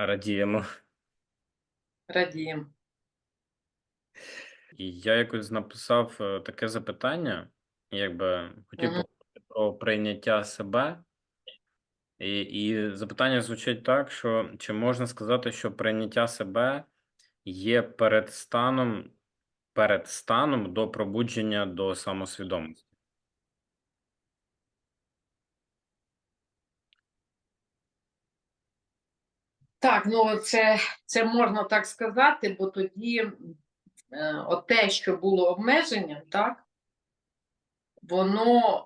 Радіємо. Радіємо. І я якось написав е, таке запитання, якби хотів Мгм. поговорити про прийняття себе. І, і запитання звучить так, що чи можна сказати, що прийняття себе є перед станом, перед станом до пробудження до самосвідомості? Так, ну це, це можна так сказати, бо тоді е, от те, що було обмеженням, так, воно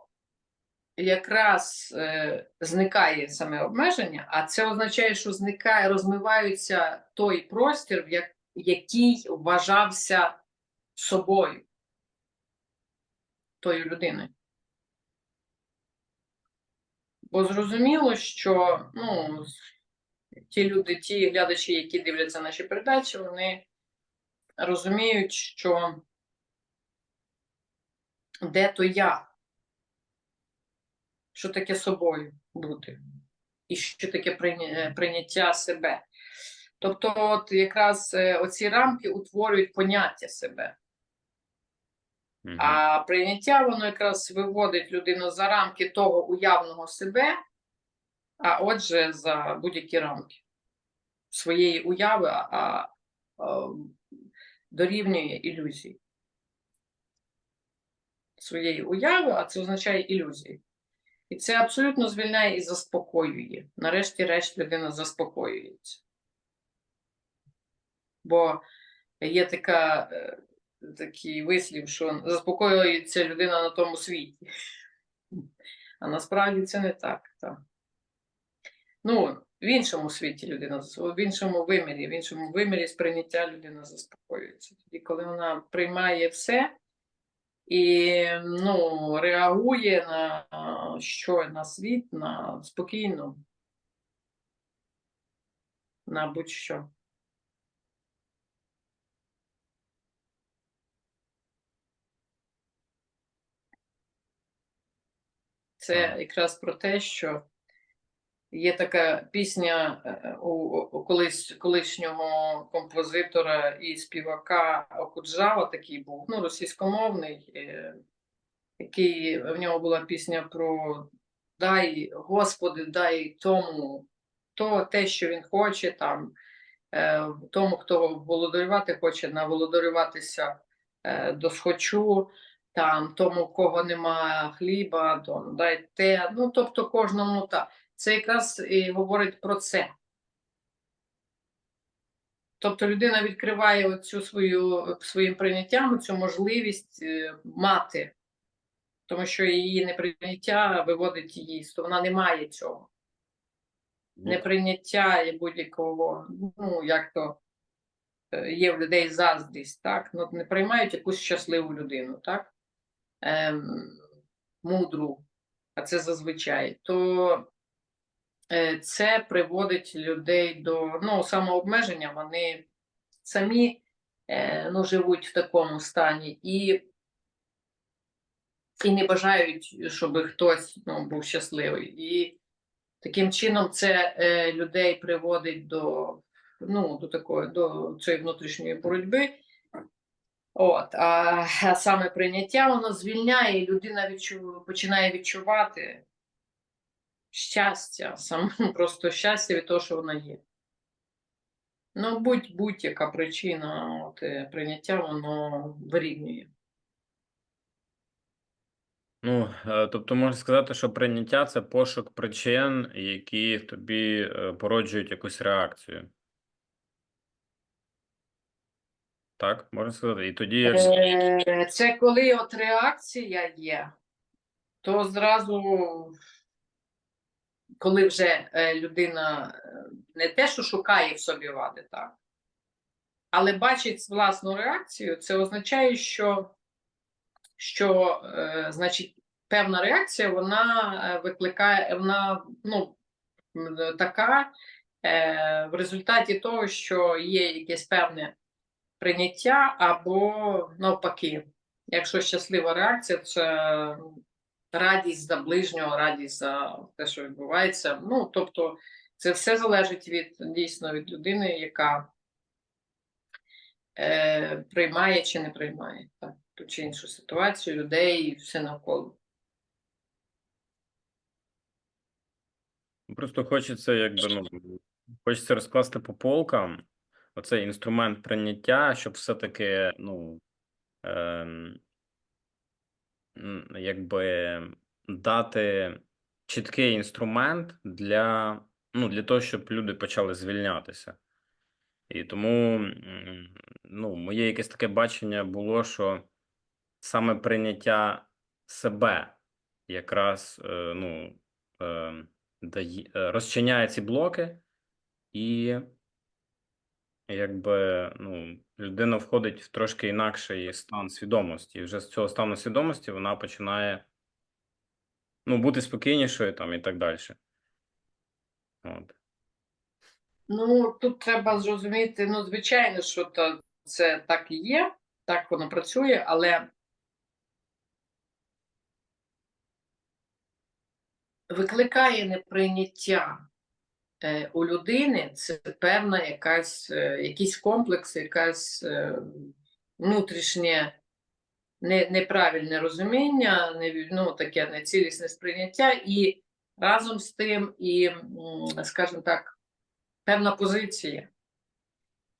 якраз е, зникає саме обмеження, а це означає, що зникає, розмивається той простір, як, який вважався собою, тою людиною. Бо зрозуміло, що ну, ті люди, ті глядачі, які дивляться наші передачі, вони розуміють, що де то я, що таке собою бути, і що таке е, прийняття себе. Тобто, от якраз е, оці рамки утворюють поняття себе. А прийняття воно якраз виводить людину за рамки того уявного себе, а отже, за будь-які рамки своєї уяви, а, дорівнює ілюзії. Своєї уяви, а це означає ілюзії. І це абсолютно звільняє і заспокоює. Нарешті-решт людина заспокоюється. Бо є така, е, такий вислів, що заспокоюється людина на тому світі. А насправді це не так. так. Ну, в іншому світі людина в іншому вимірі, в іншому вимірі сприйняття людина заспокоюється. Тоді, коли вона приймає все і ну, реагує на що на світ, на спокійно, на будь-що. Це якраз про те, що є така пісня е, у, колись, колишнього композитора і співака Окуджава, такий був, ну, російськомовний, е, який в нього була пісня про дай, Господи, дай тому то, те, що він хоче, там, е, тому, хто володарювати хоче, наволодарюватися е, досхочу, там, тому, кого нема хліба, то дай те. Ну, тобто кожному так. Це якраз і говорить про це. Тобто людина відкриває оцю свою своїм прийняттям цю можливість е, мати, тому що її неприйняття виводить її, з вона не має цього. Ну, Неприйняття будь-якого, ну як то е, є в людей заздрість, так? Ну, не приймають якусь щасливу людину, так? Ем, мудру, а це зазвичай, то це приводить людей до ну, самообмеження, вони самі е, ну, живуть в такому стані і, і не бажають, щоб хтось ну, був щасливий. І таким чином це е, людей приводить до, ну, до такої до цієї внутрішньої боротьби. От, а саме прийняття воно звільняє, і людина відчу, починає відчувати щастя, саме просто щастя від того, що вона є. Ну, будь, будь-яка причина от, прийняття, воно вирівнює. Ну, тобто можна сказати, що прийняття це пошук причин, які в тобі е, породжують якусь реакцію. Так, можна сказати. І тоді Е, Це коли от реакція є, то зразу, коли вже е, людина е, не те, що шукає в собі вади, так, але бачить власну реакцію, це означає, що, що е, значить, певна реакція вона е, викликає, вона ну, така е, в результаті того, що є якесь певне прийняття або навпаки. Якщо щаслива реакція, це радість за ближнього, радість за те, що відбувається. Ну, тобто, Це все залежить від дійсно від людини, яка е, приймає чи не приймає так, ту чи іншу ситуацію, людей і все навколо. Просто хочеться, якби, ну, хочеться розкласти по полкам оцей інструмент прийняття, щоб все-таки, ну, м, якби дати чіткий інструмент для, ну, для того, щоб люди почали звільнятися. І тому, ну, моє якесь таке бачення було, що саме прийняття себе якраз, е, ну, е, дає, е, розчиняє ці блоки, і якби, ну, людина входить в трошки інакший стан свідомості. І вже з цього стану свідомості вона починає, ну, бути спокійнішою там і так далі. От. Ну, тут треба зрозуміти, ну, звичайно, що то, це так і є, так воно працює, але викликає неприйняття у людини це певна якась, е, якийсь комплекс, якась е, внутрішнє не, неправильне розуміння, не, ну, таке нецілісне сприйняття, і разом з тим, і, скажімо так, певна позиція,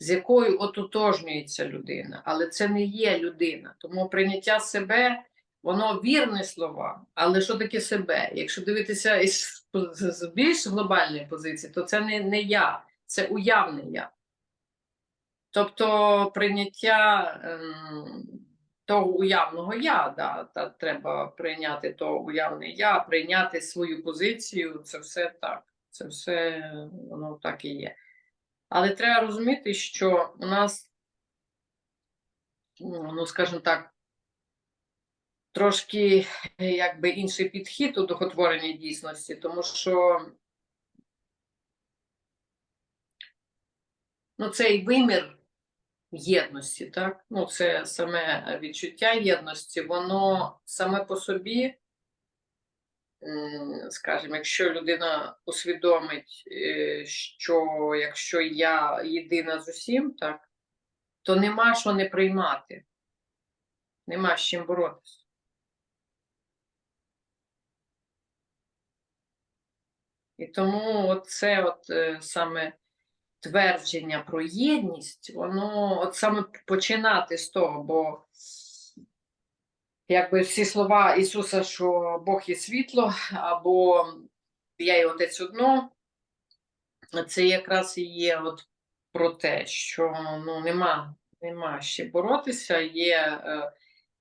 з якою ототожнюється людина, але це не є людина. Тому прийняття себе, воно вірне слова, але що таке себе? Якщо дивитися із з більш глобальної позиції, то це не, не я, це уявне я. Тобто прийняття ем, того уявного я, да, та треба прийняти то уявне я, прийняти свою позицію, це все так. Це все воно так і є. Але треба розуміти, що у нас, ну, скажімо так, трошки е, якби інший підхід у духотвореній дійсності, тому що ну, цей вимір єдності, так? Ну, це саме відчуття єдності, воно саме по собі скажімо, якщо людина усвідомить, е, що якщо я єдина з усім, так, то нема що не приймати, нема з чим боротися. І тому це от е, саме твердження про єдність, воно от саме починати з того, бо якби всі слова Ісуса, що Бог є світло, або я і отець одно, це якраз і є от про те, що ну, нема, нема ще боротися, є. е,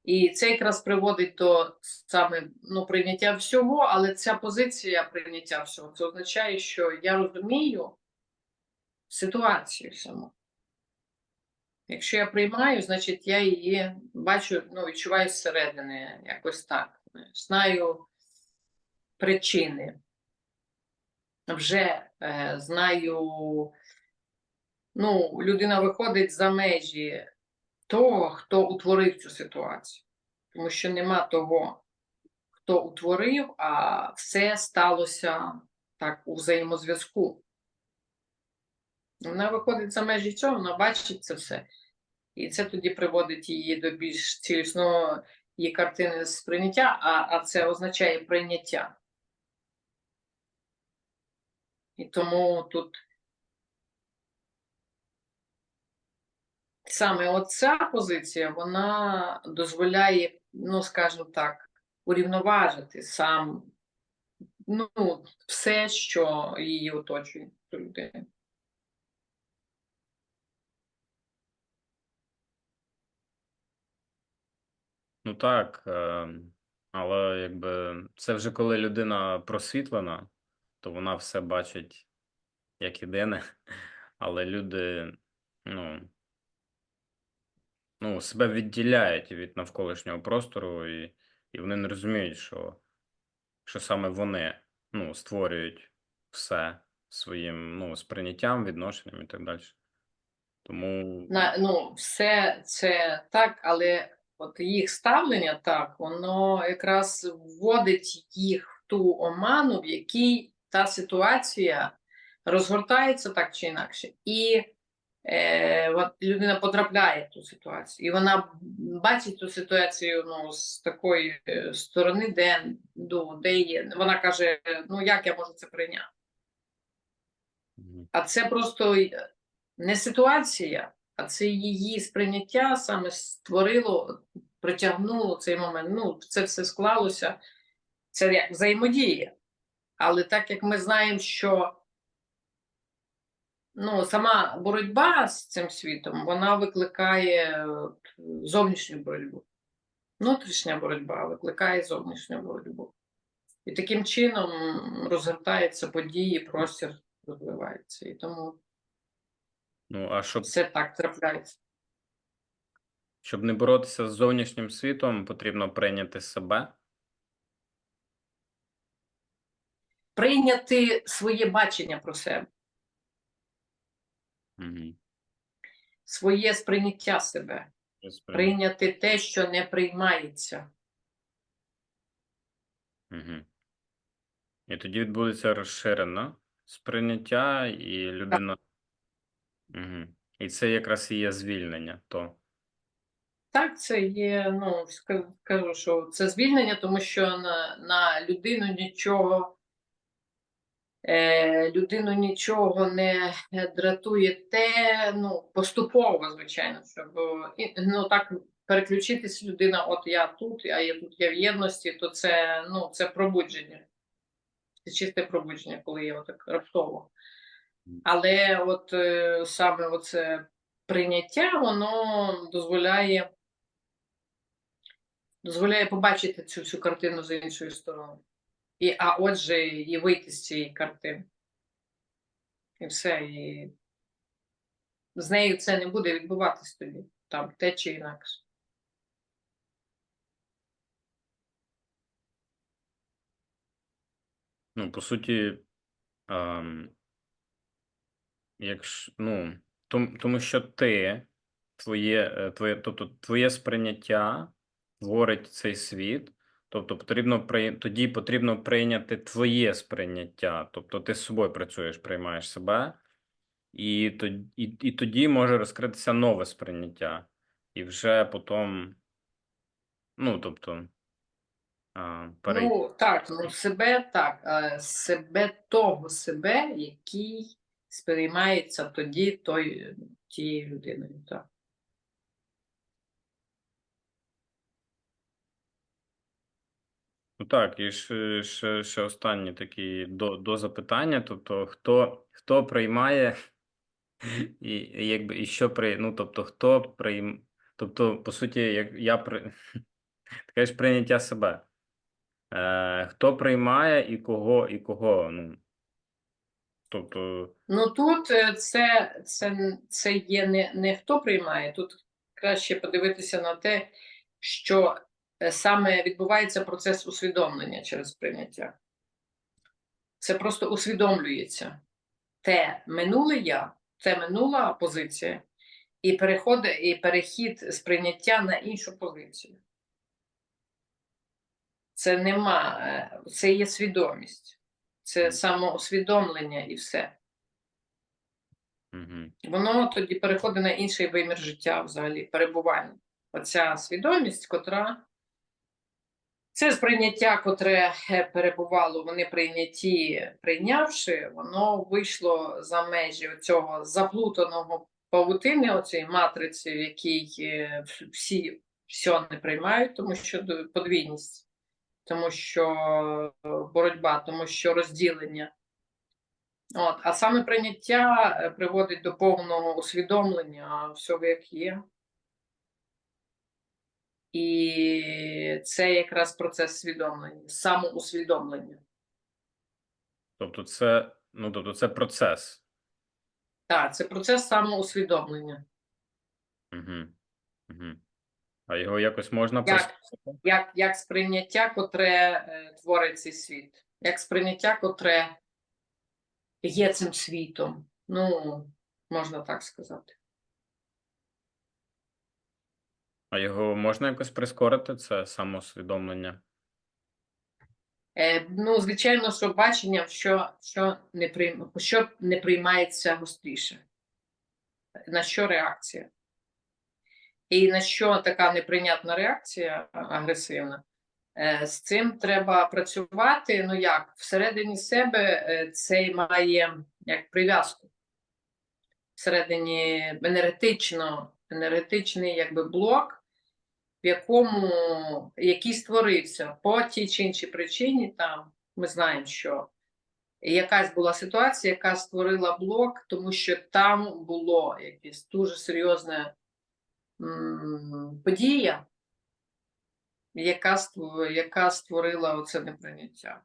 І це якраз приводить до саме ну, прийняття всього, але ця позиція прийняття всього це означає, що я розумію ситуацію саму. Якщо я приймаю, значить я її бачу, ну, відчуваю зсередини, якось так. Знаю причини. Вже е, знаю, ну, людина виходить за межі того, хто утворив цю ситуацію. Тому що нема того, хто утворив, а все сталося так у взаємозв'язку. Вона виходить за межі цього, вона бачить це все. І це тоді приводить її до більш цілісного її картини сприйняття, а, а це означає прийняття. І тому тут саме оця позиція, вона дозволяє, ну, скажімо так, урівноважити сам ну, все, що її оточує цю людину. Ну так, е, але якби це вже коли людина просвітлена, то вона все бачить як єдине, але люди, ну, ну, себе відділяють від навколишнього простору, і, і вони не розуміють, що, що саме вони ну, створюють все своїм ну, сприйняттям, відношенням і так далі. Тому На, ну, все це так, але от їх ставлення так, воно якраз вводить їх в ту оману, в якій та ситуація розгортається так чи інакше, і е, людина потрапляє в ту ситуацію, і вона бачить ту ситуацію ну, з такої е, сторони, де, ну, де є. Вона каже: ну як я можу це прийняти? А це просто не ситуація, а це її сприйняття саме створило, притягнуло цей момент. Ну, це все склалося, це як взаємодія. Але так як ми знаємо, що ну, сама боротьба з цим світом, вона викликає зовнішню боротьбу. Внутрішня боротьба викликає зовнішню боротьбу. І таким чином розгортаються події, простір розвивається. І тому Ну, а щоб, все так трапляється. щоб не боротися з зовнішнім світом, потрібно прийняти себе. Прийняти своє бачення про себе, Угу. своє сприйняття себе, прийняти те, що не приймається. Угу. І тоді відбудеться розширене сприйняття, і людина. Угу. І це якраз і є звільнення. То. Так, це є, ну, ска- кажу, що це звільнення, тому що на, на людину нічого, е, людину нічого не дратує те, ну, поступово, звичайно, щоб е, ну, так переключитись людина, от я тут, а я тут я в єдності, то це, ну, це пробудження. Це чисте пробудження, коли є отак раптово. Але от е, саме оце прийняття, воно дозволяє дозволяє побачити цю всю картину з іншої сторони. І, а отже, і вийти з цієї картини. І все. І з нею це не буде відбуватись тоді, там те чи інакше. Ну, по суті, ем, якщо, ну, тому, тому що ти, твоє, е, твоє, тобто твоє сприйняття творить цей світ, тобто потрібно тоді потрібно прийняти твоє сприйняття, тобто ти з собою працюєш, приймаєш себе, і, тоді, і, і тоді може розкритися нове сприйняття. І вже потім, ну, тобто, а, перейти. Ну, так, ну себе так, себе того себе, який сприймається тоді тією людиною. Так. Ну так, і ще, ще, ще останні такі до, до запитання. Тобто, хто, хто приймає і, якби і що при, ну, тобто, хто прийм, тобто, по суті, як я при ти кажеш прийняття себе. Е, хто приймає і кого, і кого? Ну, тобто, Ну тут е, це, це, це є не, не хто приймає, тут краще подивитися на те, що саме відбувається процес усвідомлення через прийняття. Це просто усвідомлюється. Те минуле я, це минула позиція, і переходить, і перехід сприйняття на іншу позицію. Це нема, е, це є свідомість, це самоусвідомлення і все. угу. Воно тоді переходить на інший вимір життя взагалі, перебування. Оця свідомість, котра це сприйняття, котре е, перебувало, вони прийняті, прийнявши, воно вийшло за межі цього заплутаного павутини, оцієї матриці, в якій е, всі все не приймають, тому що подвійність, тому що боротьба, тому що розділення. От, а саме прийняття е, приводить до повного усвідомлення всього, як є. І це якраз процес свідомлення, самоусвідомлення. Тобто, це, ну, тобто, це процес. Так, це процес самоусвідомлення. Угу. Угу. А його якось можна Як? Як, як сприйняття, котре е, творить цей світ, як сприйняття, котре є цим світом. Ну, можна так сказати. А його можна якось прискорити, це самоусвідомлення? Е, ну, звичайно, що бачення, що, що, не прийм... що не приймається гостріше, на що реакція. І на що така неприйнятна реакція агресивна, Е, з цим треба працювати. Ну як, всередині себе е, це має як прив'язку. Всередині енергетично, енергетичний якби блок, в якому який створився по тій чи іншій причині, там ми знаємо, що якась була ситуація, яка створила блок, тому що там було якесь дуже серйозне подія, яка, яка створила оце неприйняття.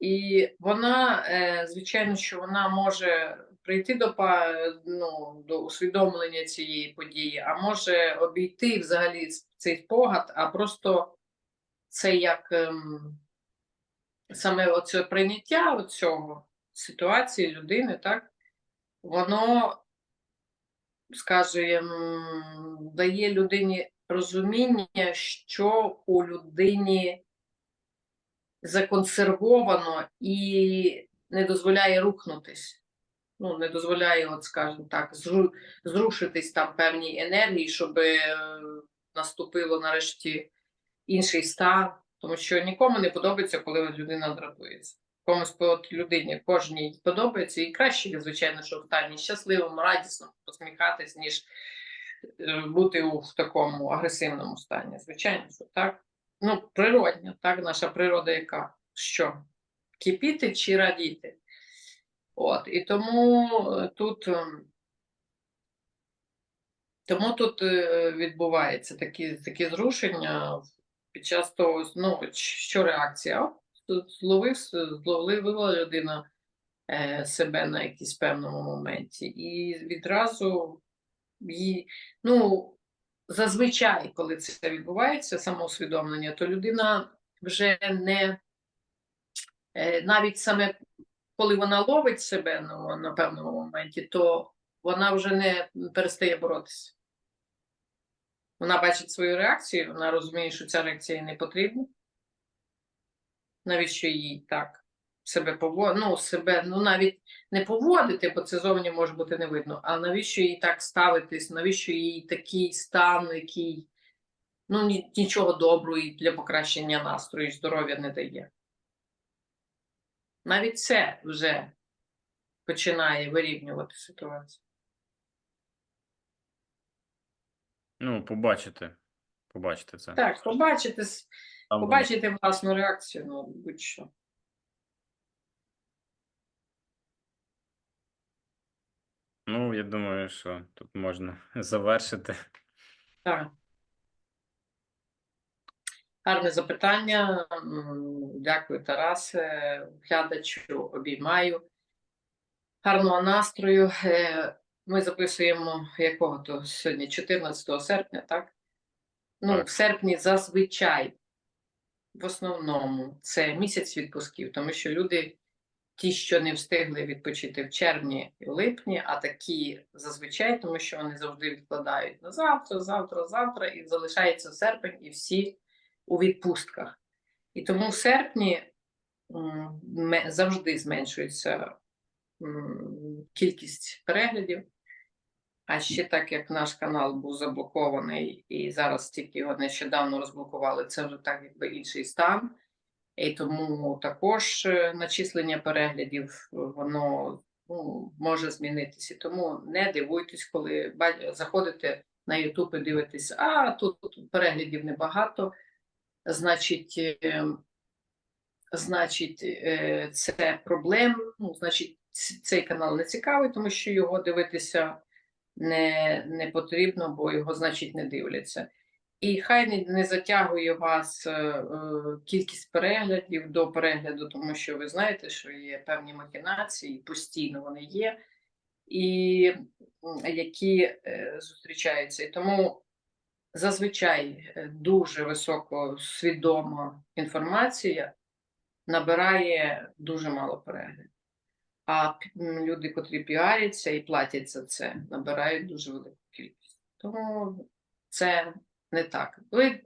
І вона, е, звичайно, що вона може прийти до, ну, до усвідомлення цієї події, а може обійти взагалі цей спогад, а просто це як ем, саме оце прийняття цього ситуації людини, так, воно, скажімо, дає людині розуміння, що у людині законсервовано і не дозволяє рухнутись. Ну, не дозволяє, от, скажімо так, зрушитись там певній енергії, щоб е, наступило нарешті інший стан. Тому що нікому не подобається, коли людина дратується. Комусь по людині кожній подобається, і краще, звичайно, що в стані щасливому, радісно посміхатись, ніж е, бути у в такому агресивному стані. Звичайно, що так. Ну, природня, так, наша природа яка? Що? Кипіти чи радіти? От, і тому е, тут, ем, тому тут е, відбувається такі, такі зрушення під час того, ну, що реакція? Зловив, зловила людина е, себе на якійсь певному моменті, і відразу їй, ну, зазвичай, коли це відбувається, самоусвідомлення, то людина вже не е, навіть саме коли вона ловить себе ну, на певному моменті, то вона вже не перестає боротися. Вона бачить свою реакцію, вона розуміє, що ця реакція їй не потрібна. Навіщо їй так себе поводити? Ну, себе, ну навіть не поводити, бо це зовні може бути не видно. А навіщо їй так ставитись? Навіщо їй такий стан, який ну, нічого доброго для покращення настрою і здоров'я не дає? Навіть це вже починає вирівнювати ситуацію. Ну, побачите. Побачите це. Так, побачити, с- побачити власну реакцію, ну, будь-що. Ну, я думаю, що тут можна завершити. Так. Гарне запитання. Дякую, Тарасе. Глядачу обіймаю. Гарного настрою. Е, Ми записуємо якого то сьогодні, 14 серпня, так? Ну, Так. в серпні зазвичай, в основному, це місяць відпусків, тому що люди, ті, що не встигли відпочити в червні і в липні, а такі зазвичай, тому що вони завжди відкладають на завтра, завтра, завтра, і залишається серпень, і всі у відпустках. І тому в серпні завжди зменшується кількість переглядів. А ще так як наш канал був заблокований, і зараз тільки його нещодавно розблокували, це вже так якби інший стан. І тому також е, начислення переглядів воно ну, може змінитися. Тому не дивуйтесь, коли заходите на YouTube і дивитесь, а тут переглядів небагато, значить, е, значить, е, це проблем. Ну, значить, цей канал не цікавий, тому що його дивитися не, не потрібно, бо його, значить, не дивляться. І хай не, не затягує вас е, кількість переглядів до перегляду, тому що ви знаєте, що є певні махінації, постійно вони є, і які е, зустрічаються. І тому зазвичай е, дуже високо свідома інформація набирає дуже мало переглядів. А люди, котрі піаряться і платять за це, набирають дуже велику кількість. Тому це не так. Ви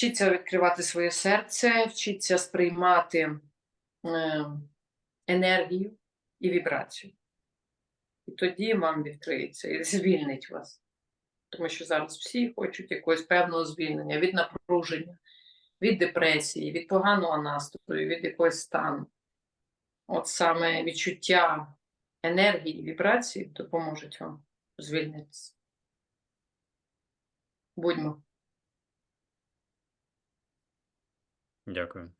Вчіться відкривати своє серце, вчіться сприймати енергію і вібрацію. І тоді вам відкриється і звільнить вас. Тому що зараз всі хочуть якогось певного звільнення від напруження, від депресії, від поганого настрою, від якогось стану. От саме відчуття енергії, вібрації допоможуть вам звільнитися. Будьмо. Дякую.